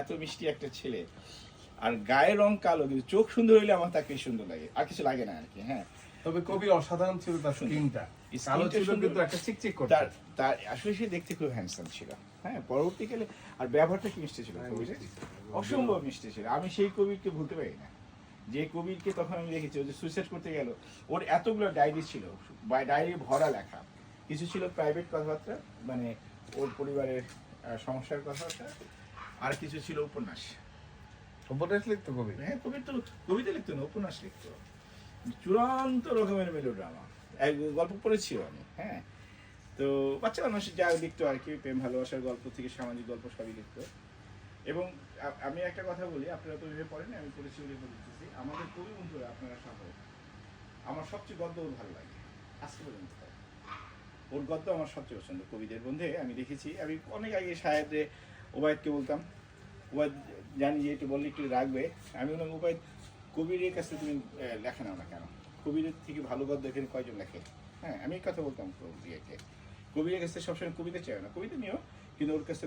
এত মিষ্টি একটা ছেলে। আর গায়ের রং কালো কিন্তু চোখ সুন্দর হইলে আমার তাকে সুন্দর লাগে। আর কিছু লাগে না আর কি হ্যাঁ। তবে কবির অসাধারণ ছিল তার স্কিনটা। স্কিনটা কালো ছিল কিন্তু একটা চিকচিক করতো। তার তার আসলে সে দেখতে খুব হ্যান্ডসাম ছিল হ্যাঁ। পরবর্তীকালে আর ব্যবহারটা কি মিষ্টি ছিল কবির? অসম্ভব মিষ্টি ছিল। আমি সেই কবিরকে ভুলতে পারি না। যে কবিরকে তখন আমি দেখেছি যে সুইসাইড করতে গেল ওর এতগুলো ডায়েরি ছিল বা ডায়েরি ভরা লেখা। কিছু ছিল প্রাইভেট কথাবার্তা মানে ওর পরিবারের সমস্যার কথাবার্তা আর কিছু ছিল উপন্যাস। উপন্যাস লিখতো কবি? হ্যাঁ কবির তো কবিতা লিখতো না উপন্যাস লিখতো। চূড়ান্ত রকমের মেলো ড্রামা এক গল্প পড়েছি আমি হ্যাঁ। তো বাচ্চা মানুষ যা লিখতো আর কি প্রেম ভালোবাসার গল্প থেকে সামাজিক গল্প সবই লিখতো। এবং আমি একটা কথা বলি আপনারা তো ভেবে পড়েন আমি পড়েছি বলে বলতেছি আমাদের কবি বন্ধুরা আপনারা সহ আমার সবচেয়ে গদ্য ওর ভালো লাগে। আজকে পর্যন্ত। ওর গদ্য আমার সবচেয়ে পছন্দ। কবিদের বন্ধে আমি দেখেছি আমি অনেক আগে সাহেবরে ওবায়দকে বলতাম ওবায়দ জানি যে একটু বললে একটু রাখবে আমি বললাম ওবায়দ কবিরের কাছে তুমি লেখে নাও না কেন? কবিরের থেকে ভালো গদ্য এখানে কয়জন লেখে? হ্যাঁ আমি কথা বলতাম কবিরকে। কবিরের কাছে সবসময় কবিতা চাই না। কবিতা নিও কিন্তু ওর কাছে